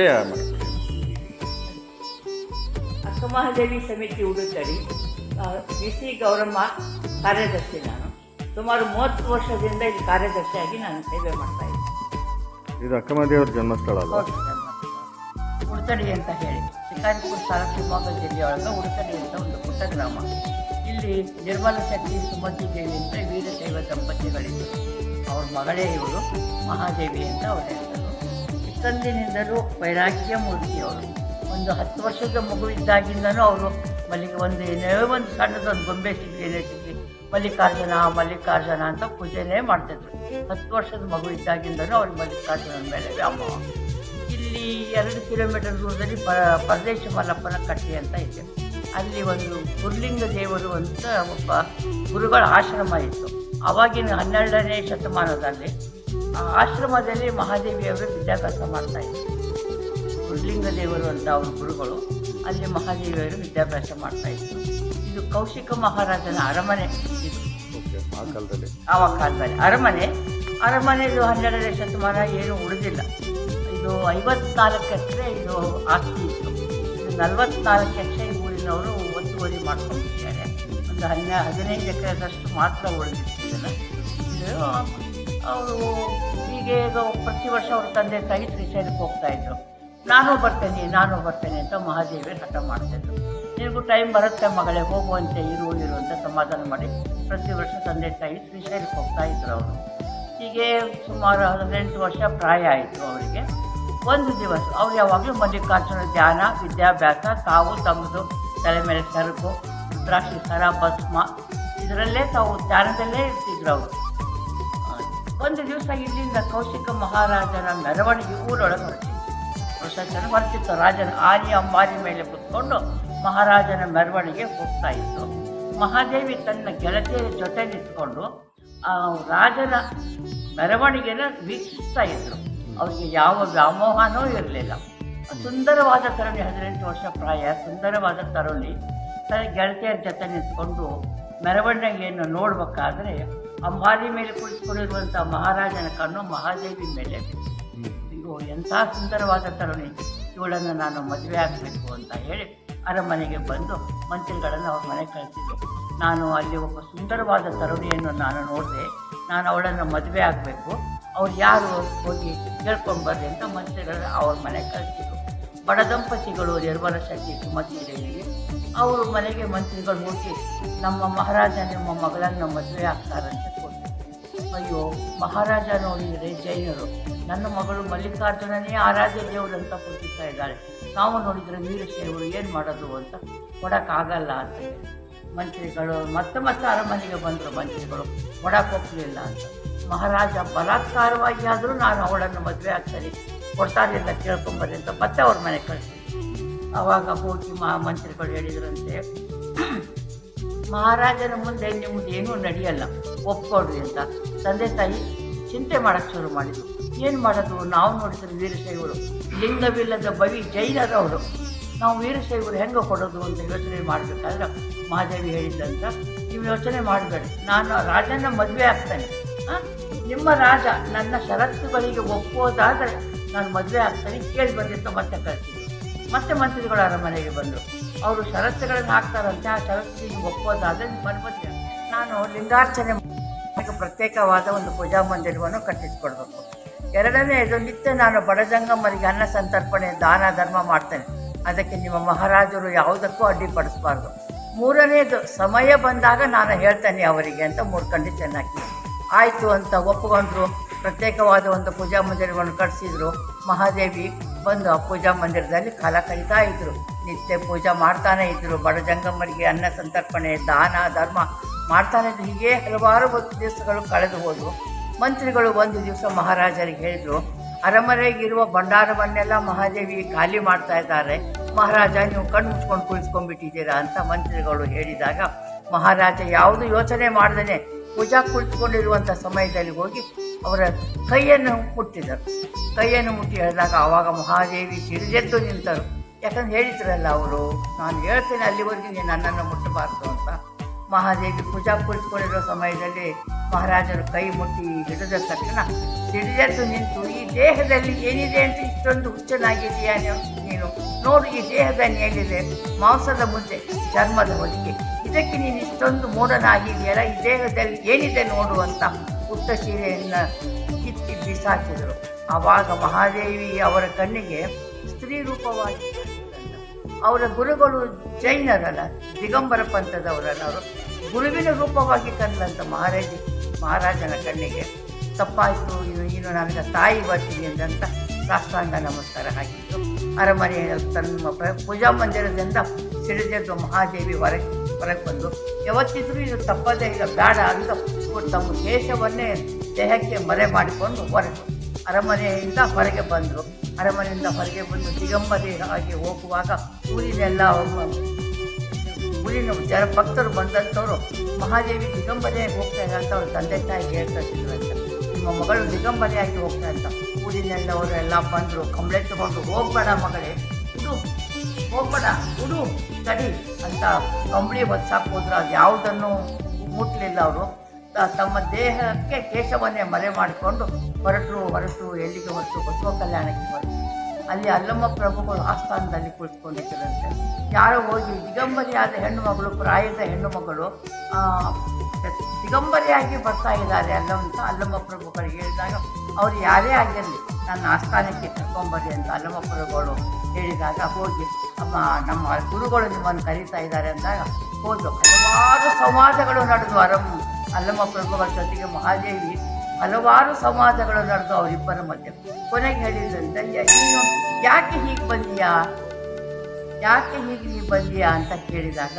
ಪರಿಚಯ ಮಾಡಿ ಅಕ್ಕಮಹಾದೇವಿ ಸಮಿತಿ ಉಡುತ್ತಡಿ ಬಿ ಸಿ ಗೌರಮ್ಮ ಕಾರ್ಯದರ್ಶಿ ನಾನು. ಸುಮಾರು ಮೂವತ್ತು ವರ್ಷದಿಂದ ಇಲ್ಲಿ ಕಾರ್ಯದರ್ಶಿಯಾಗಿ ನಾನು ಸೇವೆ ಮಾಡ್ತಾ ಇದ್ದೀನಿ. ಇದು ಅಕ್ಕಮಹಾದೇವರ ಜನ್ಮಸ್ಥಳ ಅಲ್ಲ ಉಡುತಡಿ ಅಂತ ಹೇಳಿ. ಶಿಕಾರಿಪುರ ತಾಲೂಕು ಶಿವಮೊಗ್ಗ ಜಿಲ್ಲೆಯೊಳಗೆ ಉಡುತಡಿ ಅಂತ ಒಂದು ಪುಟ್ಟ ಗ್ರಾಮ. ಇಲ್ಲಿ ನಿರ್ಮಲ ಶಕ್ತಿ ಸುಮತಿ ದೇವಿ ಅಂತ ವೀರಶೈವ ದಂಪತಿಗಳಿದ್ದರು ಅವ್ರ ಮಗಳೇ ಇವರು ಮಹಾದೇವಿ ಅಂತ ಅವ್ರ ಹೆಸರು ಚಿಕ್ಕಂದಿನಿಂದಲೂ ವೈರಾಗ್ಯ ಮೂರ್ತಿಯವರು ಒಂದು ಹತ್ತು ವರ್ಷದ ಮಗುವಿದ್ದಾಗಿಂದನೂ ಅವರು ಮಲ್ಲಿಗೆ ಒಂದು ಏನೇ ಒಂದು ಸಣ್ಣದೊಂದು ಗೊಂಬೆ ಸಿಗಲಿ ಏನೇ ಸಿಗಲಿ, ಮಲ್ಲಿಕಾರ್ಜುನ ಮಲ್ಲಿಕಾರ್ಜುನ ಅಂತ ಪೂಜೆನೇ ಮಾಡ್ತಿದ್ರು. ಹತ್ತು ವರ್ಷದ ಮಗು ಇದ್ದಾಗಿಂದನೂ ಅವ್ರು ಮಲ್ಲಿಕಾರ್ಜುನ ಮೇಲೆ ವ್ಯಾಮೋಹ. ಇಲ್ಲಿ ಎರಡು ಕಿಲೋಮೀಟರ್ ದೂರದಲ್ಲಿ ಪ, ಪರದೇಶ ಮಲ್ಲಪ್ಪನ ಕಟ್ಟಿ ಅಂತ ಇದೆ. ಅಲ್ಲಿ ಒಂದು ಗುರುಲಿಂಗ ದೇವರು ಅಂತ ಒಬ್ಬ ಗುರುಗಳ ಆಶ್ರಮ ಇತ್ತು. ಅವಾಗಿನ ಹನ್ನೆರಡನೇ ಶತಮಾನದಲ್ಲಿ ಆ ಆಶ್ರಮದಲ್ಲಿ ಮಹಾದೇವಿಯವರು ವಿದ್ಯಾಭ್ಯಾಸ ಮಾಡ್ತಾ ಇದ್ರು. ಗುರುಲಿಂಗ ದೇವರು ಅಂತ ಅವ್ರ ಗುರುಗಳು ಅಲ್ಲಿ ಮಹಾದೇವಿಯವರು ವಿದ್ಯಾಭ್ಯಾಸ ಮಾಡ್ತಾ ಇದ್ರು. ಇದು ಕೌಶಿಕ ಮಹಾರಾಜನ ಅರಮನೆ. ಇದು ಆ ಕಾಲದಲ್ಲಿ. ಆವಾಗ ಕಾಲದಲ್ಲಿ. ಅರಮನೆ ಅರಮನೆದು ಹನ್ನೆರಡನೇ ಶತಮಾನ ಏನು ಉಳಿದಿಲ್ಲ. ಇದು ಐವತ್ನಾಲ್ಕು ಎಕರೆ ಇದು ಆಸ್ತಿ ಇತ್ತು ಇದು ನಲವತ್ನಾಲ್ಕು ಎಕರೆ ಈ ಊರಿನವರು ಒತ್ತುವರಿ ಮಾಡ್ಕೊಂಡಿದ್ದಾರೆ. ಒಂದು ಹನ್ನೆ ಹದಿನೈದು ಎಕರೆದಷ್ಟು ಮಾತ್ರ ಉಳಿದಿತ್ತು ಇದು ಅವರು ಹೀಗೆ ಪ್ರತಿ ವರ್ಷ ಅವ್ರ ತಂದೆ ತಾಯಿ ಶ್ರೀಶೈಲಕ್ಕೆ ಹೋಗ್ತಾ ಇದ್ರು. ನಾನು ಬರ್ತೇನೆ ನಾನು ಬರ್ತೇನೆ ಅಂತ ಮಹಾದೇವಿ ಹಠ ಮಾಡ್ತಾಯಿದ್ರು ನಿನಗೂ ಟೈಮ್ ಬರುತ್ತೆ ಮಗಳೇ, ಹೋಗುವಂತೆ ಇರು ಇರು ಅಂತ ಸಮಾಧಾನ ಮಾಡಿ ಪ್ರತಿ ವರ್ಷ ತಂದೆ ತಾಯಿ ಶ್ರೀಶೈಲಕ್ಕೆ ಹೋಗ್ತಾ ಇದ್ರು ಅವರು. ಹೀಗೆ ಸುಮಾರು ಹದಿನೆಂಟು ವರ್ಷ ಪ್ರಾಯ ಆಯಿತು ಅವರಿಗೆ. ಒಂದು ದಿವಸ ಅವ್ರು ಯಾವಾಗಲೂ ಮಲ್ಲಿಕಾರ್ಜುನ ಧ್ಯಾನ, ವಿದ್ಯಾಭ್ಯಾಸ, ತಾವು ತಮ್ಮದು ತಲೆ ಮೇಲೆ ಸರಕು, ರುದ್ರಾಕ್ಷಿ, ಸರ, ಭಸ್ಮ, ಇದರಲ್ಲೇ ತಾವು ಧ್ಯಾನದಲ್ಲೇ ಇರ್ತಿದ್ರು ಅವರು. ಒಂದು ದಿವಸ ಇಲ್ಲಿಂದ ಕೌಶಿಕ ಮಹಾರಾಜನ ಮೆರವಣಿಗೆ ಊರೊಳಗೆ ಹೊರಟಿತ್ತು ಪ್ರಶಾಸನ ಬರ್ತಿತ್ತು ರಾಜನ ಆನೆ ಅಂಬಾರಿ ಮೇಲೆ ಕುತ್ಕೊಂಡು ಮಹಾರಾಜನ ಮೆರವಣಿಗೆ ಹೋಗ್ತಾ ಇತ್ತು. ಮಹಾದೇವಿ ತನ್ನ ಗೆಳತಿಯ ಜೊತೆ ನಿಂತ್ಕೊಂಡು, ಆ ರಾಜನ ಮೆರವಣಿಗೆನ ವೀಕ್ಷಿಸ್ತಾ ಇದ್ರು. ಅವ್ರಿಗೆ ಯಾವ ವ್ಯಾಮೋಹನೂ ಇರಲಿಲ್ಲ. ಸುಂದರವಾದ ತರುಣಿ, ಹದಿನೆಂಟು ವರ್ಷ ಪ್ರಾಯ, ಸುಂದರವಾದ ತರುಣಿ. ತನ್ನ ಗೆಳತಿಯರ ಜೊತೆ ನಿಂತ್ಕೊಂಡು ಮೆರವಣಿಗೆಯನ್ನು ನೋಡಬೇಕಾದ್ರೆ ಅಂಬಾರಿ ಮೇಲೆ ಕುಳಿತುಕೊಂಡಿರುವಂಥ ಮಹಾರಾಜನ ಕಣ್ಣು ಮಹಾದೇವಿ ಮೇಲೆ ಇವು ಎಂಥ ಸುಂದರವಾದ ತರುಣಿ. ಇವಳನ್ನು ನಾನು ಮದುವೆ ಆಗಬೇಕು ಅಂತ ಹೇಳಿ ಅರಮನೆಗೆ ಬಂದು ಮಂತ್ರಿಗಳನ್ನು ಅವ್ರ ಮನೆಗೆ ಕಳಿಸಿದ್ರು ನಾನು ಅಲ್ಲಿ ಒಬ್ಬ ಸುಂದರವಾದ ತರುಣಿಯನ್ನು ನಾನು ನೋಡಿದೆ. ನಾನು ಅವಳನ್ನು ಮದುವೆ ಆಗಬೇಕು. ಅವ್ರು ಯಾರು ಹೋಗಿ ಕೇಳ್ಕೊಂಡು ಅಂತ ಮಂತ್ರಿಗಳನ್ನು ಅವ್ರ ಮನೆಗೆ ಕಳಿಸಿದ್ರು. ಬಡ ದಂಪತಿಗಳು ನಿರ್ಮಲ ಶಕ್ತಿ ಸುಮತಿ ದೇವಿಗೆ ಅವರು ಮನೆಗೆ ಮಂತ್ರಿಗಳು ಹೋಗಿ ನಮ್ಮ ಮಹಾರಾಜ ನಿಮ್ಮ ಮಗಳನ್ನು ಮದುವೆ ಆಗ್ತಾರಂತ ಅಯ್ಯೋ, ಮಹಾರಾಜ ನೋಡಿದರೆ ಜೈನರು ನನ್ನ ಮಗಳು ಮಲ್ಲಿಕಾರ್ಜುನನೇ ಆರಾಧ್ಯ ದೇವರು ಅಂತ ಕೂತಿರ್ತಾ ಇದ್ದಾಳೆ ನಾವು ನೋಡಿದರೆ ವೀರಶೈವರು ಏನು ಮಾಡೋದು ಅಂತ ಕೊಡೋಕ್ಕಾಗಲ್ಲ ಅಂತ. ಮಂತ್ರಿಗಳು, ಮತ್ತೆ ಮತ್ತೆ ಅರಮನೆಗೆ ಬಂದರು ಮಂತ್ರಿಗಳು ಕೊಡಕ್ಕೆ ಹೋಗಲಿಲ್ಲ ಅಂತ. ಮಹಾರಾಜ ಬಲಾತ್ಕಾರವಾಗಿ ಆದರೂ ನಾನು ಅವಳನ್ನು ಮದುವೆ ಆಗ್ತೀನಿ ಕೊಡ್ತಾರೆ ಅಂತ ಕೇಳ್ಕೊಂಬರಿ ಅಂತ ಮತ್ತೆ ಅವ್ರ ಮನೆ ಕಳಿಸಿ ಆವಾಗ ಹೋಗಿ ಮಾ ಮಂತ್ರಿಗಳು ಹೇಳಿದ್ರಂತೆ, ಮಹಾರಾಜನ ಮುಂದೆ ನಿಮ್ಮದೇನೂ ನಡೆಯಲ್ಲ ಒಪ್ಕೊಡ್ರಿ ಅಂತ. ತಂದೆ ತಾಯಿ ಚಿಂತೆ ಮಾಡಕ್ಕೆ ಶುರು ಮಾಡಿದ್ರು. ಏನು ಮಾಡೋದು? ನಾವು ನೋಡಿದ್ರೆ ವೀರಶೈವರು, ಲಿಂಗವಿಲ್ಲದ ಬವಿ ಜೈನರವರು ನಾವು ವೀರಶೈವರು ಹೆಂಗೆ ಕೊಡೋದು ಅಂತ ಯೋಚನೆ ಮಾಡಬೇಕಾದ್ರೆ ಮಹಾದೇವಿ ಹೇಳಿದ್ದಂತ ನೀವು ಯೋಚನೆ ಮಾಡಬೇಡಿ. ನಾನು ರಾಜನ ಮದುವೆ ಆಗ್ತೇನೆ? ನಿಮ್ಮ ರಾಜ ನನ್ನ ಷರತ್ತುಗಳಿಗೆ ಒಪ್ಪೋದಾದರೆ ನಾನು ಮದುವೆ ಆಗ್ತೇನೆ. ಕೇಳಿ ಬಂದಿತ್ತು ಮತ್ತೆ ಕಳಿಸಿದ್ರು ಮತ್ತೆ ಮಂತ್ರಿಗಳು ಅರಮನೆಗೆ ಬಂದರು. ಅವರು ಷರತ್ತುಗಳನ್ನು ಹಾಕ್ತಾರಂತೆ. ಆ ಷರತ್ತಿಗೆ ಒಪ್ಪೋದಾದರೆ ಮನ್ಮತಿ ನಾನು ಲಿಂಗಾರ್ಚನೆ ಪ್ರತ್ಯೇಕವಾದ ಒಂದು ಪೂಜಾ ಮಂದಿರವನ್ನು ಕಟ್ಟಿಸ್ಕೊಡ್ಬೇಕು. ಎರಡನೇದು ನಿತ್ಯ ನಾನು ಬಡಜಂಗಮ್ಮರಿಗೆ ಅನ್ನ ಸಂತರ್ಪಣೆ, ದಾನ, ಧರ್ಮ ಮಾಡ್ತೇನೆ. ಅದಕ್ಕೆ ನಿಮ್ಮ ಮಹಾರಾಜರು ಯಾವುದಕ್ಕೂ ಅಡ್ಡಿಪಡಿಸಬಾರ್ದು. ಮೂರನೇದು, ಸಮಯ ಬಂದಾಗ ನಾನು ಹೇಳ್ತೇನೆ ಅವರಿಗೆ ಅಂತ ಮೂರು ಕಂಡೀಷನ್ ಹಾಕಿ ಆಯಿತು ಅಂತ ಒಪ್ಪಿಕೊಂಡ್ರು. ಪ್ರತ್ಯೇಕವಾದ ಒಂದು ಪೂಜಾ ಮಂದಿರವನ್ನು ಕಟ್ಟಿಸಿದ್ರು. ಮಹಾದೇವಿ ಬಂದು ಪೂಜಾ ಮಂದಿರದಲ್ಲಿ ಕಾಲ ಕಳೀತಾ ಇದ್ರು. ನಿತ್ಯ ಪೂಜಾ ಮಾಡ್ತಾನೆ ಇದ್ರು. ಬಡ ಜಂಗಮ್ಮರಿಗೆ ಅನ್ನ, ಸಂತರ್ಪಣೆ, ದಾನ, ಧರ್ಮ ಮಾಡ್ತಾನೆ ಇದ್ರು. ಹೀಗೆ ಹಲವಾರು ದಿವಸಗಳು ಕಳೆದು ಹೋದವು. ಮಂತ್ರಿಗಳು ಒಂದು ದಿವಸ ಮಹಾರಾಜರಿಗೆ ಹೇಳಿದರು, ಅರಮನೆಗಿರುವ ಭಂಡಾರವನ್ನೆಲ್ಲ ಮಹಾದೇವಿ ಖಾಲಿ ಮಾಡ್ತಾ ಇದ್ದಾರೆ. ಮಹಾರಾಜ, ನೀವು ಕಣ್ಣು ಮುಚ್ಕೊಂಡು ಕುಳಿತುಕೊಂಡ್ಬಿಟ್ಟಿದ್ದೀರಾ ಅಂತ ಮಂತ್ರಿಗಳು ಹೇಳಿದಾಗ, ಮಹಾರಾಜ, ಯಾವುದು ಯೋಚನೆ ಮಾಡ್ದೇ ಪೂಜಾ ಕುಳಿತುಕೊಂಡಿರುವಂಥ ಸಮಯದಲ್ಲಿ ಹೋಗಿ ಅವರ ಕೈಯನ್ನು ಮುಟ್ಟಿದರು. ಕೈಯನ್ನು ಮುಟ್ಟಿ ಹೇಳಿದಾಗ ಆವಾಗ ಮಹಾದೇವಿ ಸಿರಿಜೆದ್ದು ನಿಂತರು. ಯಾಕಂದ್ರೆ ಹೇಳಿದ್ರಲ್ಲ ಅವರು, ನಾನು ಹೇಳ್ತೇನೆ ಅಲ್ಲಿವರೆಗೂ ನೀನು ನನ್ನನ್ನು ಮುಟ್ಟಬಾರ್ದು ಅಂತ. ಮಹಾದೇವಿ ಪೂಜಾ ಕುಳಿತುಕೊಂಡಿರೋ ಸಮಯದಲ್ಲಿ ಮಹಾರಾಜರು ಕೈ ಮುಟ್ಟಿ ಹಿಡಿದ ತಕ್ಷಣ ಸಿರಿಜೆದ್ದು ನಿಂತು, ಈ ದೇಹದಲ್ಲಿ ಏನಿದೆ ಅಂತ ಇಷ್ಟೊಂದು ಹುಚ್ಚನಾಗಿದೆಯಾ ನೀನು- ನೋಡು, ಈ ದೇಹದಲ್ಲಿ ಮೇಲಿದೆ ಮಾಂಸದ ಮುಂದೆ ಚರ್ಮದ ಹೊದಿಕೆ. ಇದಕ್ಕೆ ನೀನು ಇಷ್ಟೊಂದು ಮೂಢನಾಗಿದೆಯಲ್ಲ ಈ ದೇಹದಲ್ಲಿ ಏನಿದೆ ನೋಡು ಅಂತ ಪುಟ್ಟ ಸೀರೆಯನ್ನು ಕಿತ್ತಿ ಬಿಸಾಕಿದರು ಆವಾಗ ಮಹಾದೇವಿ ಅವರ ಕಣ್ಣಿಗೆ ಸ್ತ್ರೀ ರೂಪವಾಗಿ ಅವರ ಗುರುಗಳು ಜೈನರಲ್ಲ, ದಿಗಂಬರ ಪಂಥದವರಲ್ಲ ಅವರು ಗುರುವಿನ ರೂಪವಾಗಿ ಕಂಡಂತ ಮಹಾರಾಜ, ಮಹಾರಾಜನ ಕಣ್ಣಿಗೆ ತಪ್ಪಾಯಿತು, ಇನ್ನು ಇನ್ನು ನನಗೆ ತಾಯಿ ಬರ್ತೀನಿ ಅಂತ ಸಾಷ್ಟಾಂಗ ನಮಸ್ಕಾರ ಹಾಕಿದ್ದು ಅರಮನೆಯ ತನ್ನ ಪೂಜಾ ಮಂದಿರದಿಂದ ಸಿಡಿದೆದ್ದು ಮಹಾದೇವಿ ಹೊರಗೆ ಹೊರಗೆ ಬಂದು, ಯಾವತ್ತಿದ್ರೂ ಇದು ತಪ್ಪದೇ ಇಲ್ಲ ಬೇಡ ಅಂತ ತಮ್ಮ ದೇಶವನ್ನೇ ದೇಹಕ್ಕೆ ಮರೆ ಮಾಡಿಕೊಂಡು ಹೊರಟು ಅರಮನೆಯಿಂದ ಹೊರಗೆ ಬಂದರು. ಅರಮನೆಯಿಂದ ಹೊರಗೆ ಬಂದು ದಿಗಂಬರಿ ಆಗಿ ಹೋಗುವಾಗ ಊರಿನೆಲ್ಲ ಊರಿನ ಜನ ಭಕ್ತರು ಬಂದಂಥವ್ರು ಮಹಾದೇವಿ ದಿಗಂಬರಿಯಾಗಿ ಹೋಗ್ತಾ ಇದೆ ಅಂತ ಅವ್ರ ತಂದೆ ತಾಯಿ ಹೇಳ್ತಾ ಅಂತ. ನಿಮ್ಮ ಮಗಳು ದಿಗಂಬರಿಯಾಗಿ ಹೋಗ್ತಾ ಅಂತ ಊರಿನೆಲ್ಲವರು ಎಲ್ಲ ಬಂದರು. ಕಂಬಳೆ ತಗೊಂಡು, ಹೋಗ್ಬೇಡ ಮಗಳೇ, ಉಡು, ಹೋಗ್ಬೇಡ, ಉಡು, ತಡಿ ಅಂತ ಕಂಬಳಿ ಹೊತ್ಸಾಕ್ ಹೋದ್ರು. ಅದು ಯಾವುದನ್ನು ಮುಟ್ಲಿಲ್ಲ ಅವರು. ತಮ್ಮ ದೇಹಕ್ಕೆ ಕೇಶವನ್ನೇ ಮರೆ ಮಾಡಿಕೊಂಡು ಹೊರಟರು ಹೊರಟು ಎಲ್ಲಿಗೆ ಹೊರಟು ಬಸವ ಕಲ್ಯಾಣಕ್ಕೆ ಹೊರಟು ಅಲ್ಲಿ ಅಲ್ಲಮ್ಮ ಪ್ರಭುಗಳು ಆಸ್ಥಾನದಲ್ಲಿ ಕುಳಿತುಕೊಂಡಿದ್ದರಂತೆ ಯಾರೋ ಹೋಗಿ ದಿಗಂಬರಿಯಾದ ಹೆಣ್ಣು ಮಗಳು, ಪ್ರಾಯದ ಹೆಣ್ಣು ಮಗಳು ದಿಗಂಬರಿಯಾಗಿ ಬರ್ತಾ ಇದ್ದಾರೆ ಅಲ್ಲಮ್ಮ ಅಲ್ಲಮ್ಮ ಪ್ರಭುಗಳು ಹೇಳಿದಾಗ, ಅವರು ಯಾರೇ ಆಗಿರಲಿ, ನನ್ನ ಆಸ್ಥಾನಕ್ಕೆ ಕರ್ಕೊಂಬರಿ ಅಂತ ಅಲ್ಲಮ್ಮ ಪ್ರಭುಗಳು ಹೇಳಿದಾಗ ಹೋಗಿ, ಅಮ್ಮ, ನಮ್ಮ ಗುರುಗಳು ನಿಮ್ಮನ್ನು ಕರೀತಾ ಇದ್ದಾರೆ ಅಂದಾಗ ಹೋದ್ರು. ಹಲವಾರು ಸಂವಾದಗಳು ನಡೆದು ಅರಮ್ ಅಲ್ಲಮ್ಮ ಪ್ರಭುಗಳ ಜೊತೆಗೆ ಮಹಾದೇವಿ ಹಲವಾರು ಸಂವಾದಗಳು ನಡೆದು ಅವರಿಬ್ಬರ ಮಧ್ಯೆ. ಕೊನೆಗೆ ಹೇಳಿದ್ರಂತೆ "ಯ- ನೀನು ಯಾಕೆ ಹೀಗೆ ಬಂದೀಯಾ? ಯಾಕೆ ಹೀಗೆ ನೀ ಬಂದೀಯಾ? ಅಂತ ಕೇಳಿದಾಗ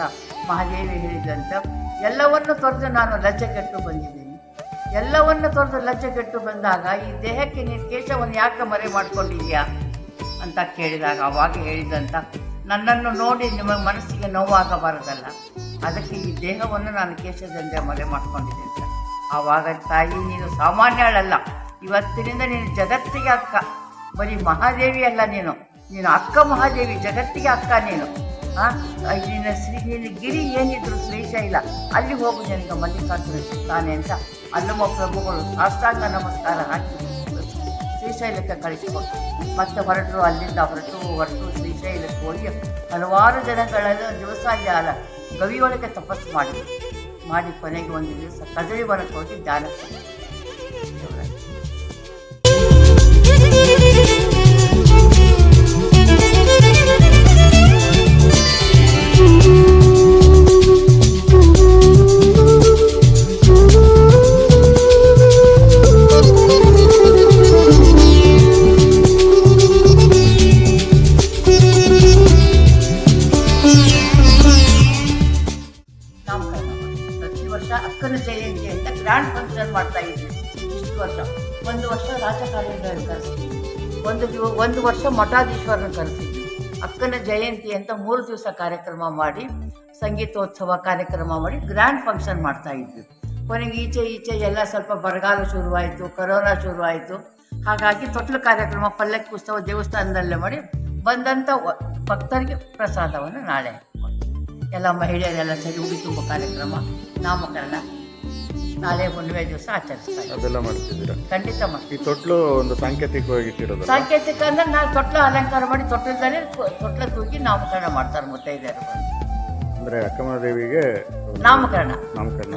ಮಹಾದೇವಿ ಹೇಳಿದಂತೆ, ಎಲ್ಲವನ್ನು ತೊರೆದು ನಾನು ಲಜ್ಜೆಗೆಟ್ಟು ಬಂದಿದ್ದೀನಿ. ಎಲ್ಲವನ್ನು ತೊರೆದು ಲಜ್ಜೆಗೆಟ್ಟು ಬಂದಾಗ ಈ ದೇಹಕ್ಕೆ ನೀನು ಕೇಶವನ್ನು ಯಾಕೆ ಮರೆ ಮಾಡ್ಕೊಂಡಿದ್ಯಾ ಅಂತ ಕೇಳಿದಾಗ ಅವಾಗ ಹೇಳಿದಂತ, ನನ್ನನ್ನು ನೋಡಿ ನಿಮಗೆ ಮನಸ್ಸಿಗೆ ನೋವಾಗಬಾರದಲ್ಲ. ಅದಕ್ಕೆ ಈ ದೇಹವನ್ನು ನಾನು ಕೇಶದಿಂದ ಮೊದಲೇ ಮಾಡ್ಕೊಂಡಿದ್ದೆ ಸರ್. ಆವಾಗ ತಾಯಿ, ನೀನು ಸಾಮಾನ್ಯಳಲ್ಲ ಇವತ್ತಿನಿಂದ ನೀನು ಜಗತ್ತಿಗೆ ಅಕ್ಕ. ಬರೀ ಮಹಾದೇವಿ ಅಲ್ಲ ನೀನು. ನೀನು ಅಕ್ಕ ಮಹಾದೇವಿ, ಜಗತ್ತಿಗೆ ಅಕ್ಕ ನೀನು. ಆ? ನಿನ್ನ ಶ್ರೀ, ನಿನ್ನ ಗಿರಿ ಏನಿದ್ರು ಶ್ರೀಶೈಲ ಅಲ್ಲಿ ಹೋಗು ನಿನಗೆ ಮಲ್ಲಿಕಾರ್ಜುನ ಸಿಗ್ತಾನೆ ಅಂತ ಅಲ್ಲಮ್ಮ ಪ್ರಭುಗಳು ಸಾಷ್ಟಾಂಗ ನಮಸ್ಕಾರ ಹಾಕಿ ಶ್ರೀಶೈಲಕ್ಕೆ ಕಳಿಸಿಕೊಟ್ಟು ಮತ್ತೆ ಹೊರಟರು, ಅಲ್ಲಿಂದ ಹೊರಟು ಹೊರಟು ಶ್ರೀಶೈಲಕ್ಕೆ ಹೋಗಿ ಹಲವಾರು ದಿನಗಳಲ್ಲಿ ದಿವಸ ಜಾಲ ಗವಿಯೊಳಗೆ ತಪಸ್ಸು ಮಾಡಿದ್ರು. ಮಾಡಿ ಕೊನೆಗೆ ಒಂದು ದಿವಸ ಕದಳಿ ಹೊರಕ್ಕೆ ಹೋಗಿ ಧ್ಯಾನ ಅಕ್ಕನ ಜಯಂತಿ ಅಂತ ಗ್ರ್ಯಾಂಡ್ ಫಂಕ್ಷನ್ ಮಾಡ್ತಾ ಇದ್ವಿ. ಇಷ್ಟು ವರ್ಷ. ಒಂದು ವರ್ಷ ರಾಜಕಾರಣಿಗಳನ್ನು ಕರೆಸಿದ್ವಿ ಒಂದು ಒಂದು ವರ್ಷ ಮಠಾಧೀಶ್ವರನ ಕರೆಸಿದ್ವಿ ಅಕ್ಕನ ಜಯಂತಿ ಅಂತ ಮೂರು ದಿವಸ ಕಾರ್ಯಕ್ರಮ ಮಾಡಿ, ಸಂಗೀತೋತ್ಸವ ಕಾರ್ಯಕ್ರಮ ಮಾಡಿ ಗ್ರ್ಯಾಂಡ್ ಫಂಕ್ಷನ್ ಮಾಡ್ತಾ ಇದ್ವಿ. ಕೊನೆಗೆ ಈಚೆ ಈಚೆ ಎಲ್ಲ ಸ್ವಲ್ಪ ಬರಗಾಲ ಶುರುವಾಯಿತು, ಕರೋನಾ ಶುರುವಾಯಿತು. ಹಾಗಾಗಿ ತೊಟ್ಲು ಕಾರ್ಯಕ್ರಮ ಪಲ್ಲಕ್ಕಿ ಉತ್ಸವ ದೇವಸ್ಥಾನದಲ್ಲೇ ಮಾಡಿ ಬಂದಂಥ ಭಕ್ತರಿಗೆ ಪ್ರಸಾದವನ್ನು ನಾಳೆ ಎಲ್ಲ ಮಹಿಳೆಯರೆಲ್ಲ ಸರಿ ಉಡಿ ತುಂಬ ಕಾರ್ಯಕ್ರಮ, ನಾಮಕರಣ. ನಾಳೆ ಹುಣ್ಣಿಮೆ ದಿವಸ ಆಚರಿಸ್ತಾರೆ. ಅದೆಲ್ಲ ಮಾಡ್ತಿದ್ದೀರಾ? ಖಂಡಿತ ಮಾಡಿ ಈ ತೊಟ್ಲು ಒಂದು ಸಾಂಕೇತಿಕವಾಗಿ ಇಟ್ಟಿರೋದು ಸಾಂಕೇತಿಕ ಅಂದ್ರೆ ನಾವು ತೊಟ್ಲ ಅಲಂಕಾರ ಮಾಡಿ ತೊಟ್ಲದಲ್ಲಿ ತೊಟ್ಲ ತೂಗಿ ನಾಮಕರಣ ಮಾಡ್ತಾರೆ ಮುತ್ತೈದೆಯರು ಅಂದ್ರೆ ಅಕ್ಕಮಹಾದೇವಿಗೆ ನಾಮಕರಣ. ನಾಮಕರಣ.